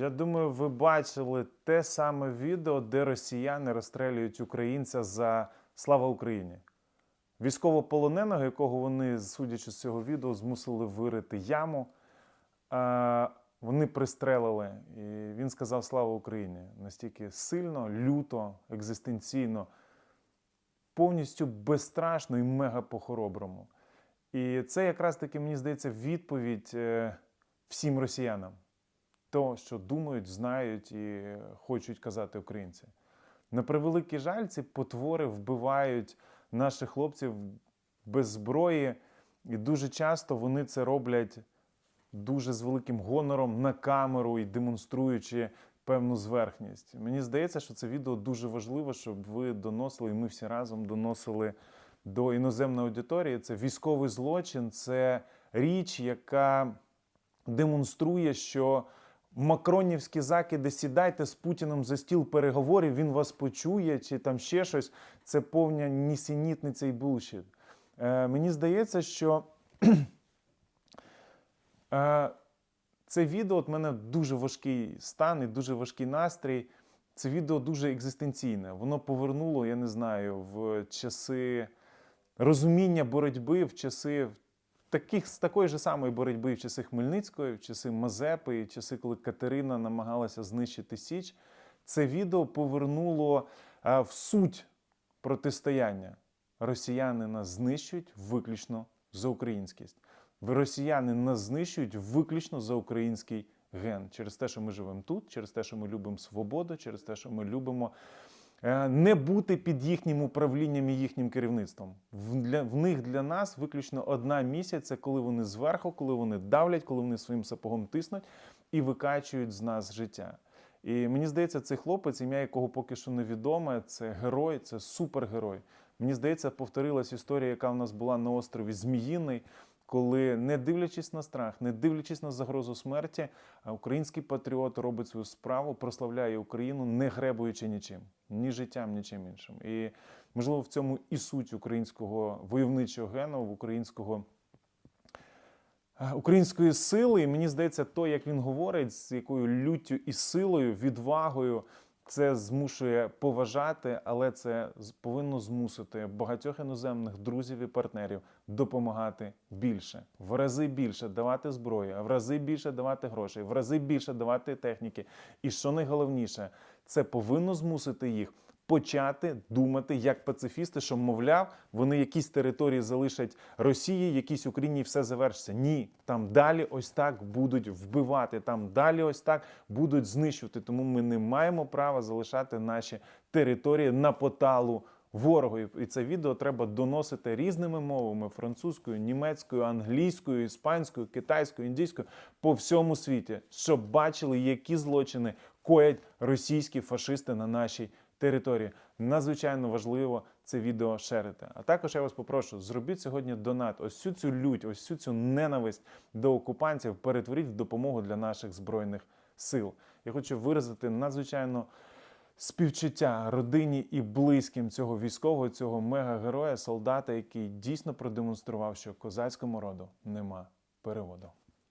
Я думаю, ви бачили те саме відео, де росіяни розстрелюють українця за слава Україні. Військовополоненого, якого вони, судячи з цього відео, змусили вирити яму. Вони пристрелили, і він сказав Слава Україні настільки сильно, люто, екзистенційно, повністю безстрашно і мега по-хороброму. І це якраз таки, мені здається, відповідь е, всім росіянам то, що думають, знають і хочуть казати українці. На превеликий жаль, ці потвори вбивають наших хлопців без зброї, і дуже часто вони це роблять дуже з великим гонором на камеру і демонструючи певну зверхність. Мені здається, що це відео дуже важливо, щоб ви доносили, і ми всі разом доносили до іноземної аудиторії. Це військовий злочин, це річ, яка демонструє, що макронівські закиди сідайте з Путіним за стіл переговорів, він вас почує, чи там ще щось. Це повня нісенітниця і булшіт. Е, мені здається, що е, це відео от мене дуже важкий стан і дуже важкий настрій. Це відео дуже екзистенційне. Воно повернуло, я не знаю, в часи розуміння боротьби, в часи таких з такої ж самої боротьби в часи Хмельницької, в часи Мазепи, в часи, коли Катерина намагалася знищити Січ. Це відео повернуло а, в суть протистояння. Росіяни нас знищують виключно за українськість. Росіяни нас знищують виключно за український ген через те, що ми живемо тут, через те, що ми любимо свободу, через те, що ми любимо е, не бути під їхнім управлінням і їхнім керівництвом. В, для, в них для нас виключно одна місія це коли вони зверху, коли вони давлять, коли вони своїм сапогом тиснуть і викачують з нас життя. І мені здається, цей хлопець, ім'я якого поки що невідоме, це герой, це супергерой. Мені здається, повторилась історія, яка в нас була на острові Зміїний, коли, не дивлячись на страх, не дивлячись на загрозу смерті, український патріот робить свою справу, прославляє Україну, не гребуючи нічим, ні життям, нічим іншим. І можливо в цьому і суть українського войовничого гену, українського. е, Української сили, і мені здається, то, як він говорить, з якою люттю і силою, відвагою, це змушує поважати, але це повинно змусити багатьох іноземних друзів і партнерів допомагати більше, в рази більше давати зброї, в рази більше давати грошей, в рази більше давати техніки. І що найголовніше, це повинно змусити їх почати думати як пацифісти, що мовляв, вони якісь території залишать Росії, якісь Україні, все завершиться. Ні, там далі ось так будуть вбивати, там далі ось так будуть знищувати. Тому ми не маємо права залишати наші території на поталу. Ворогу і це відео треба доносити різними мовами: французькою, німецькою, англійською, іспанською, китайською, індійською по всьому світі, щоб бачили, які злочини коять російські фашисти на нашій території. Надзвичайно важливо це відео шерити. А також я вас попрошу, зробіть сьогодні донат. Ось всю цю лють, ось всю цю ненависть до окупантів перетворіть в допомогу для наших збройних сил. Я хочу виразити надзвичайно співчуття родині і близьким цього військового, цього мегагероя, солдата, який дійсно продемонстрував, що козацькому роду нема переводу.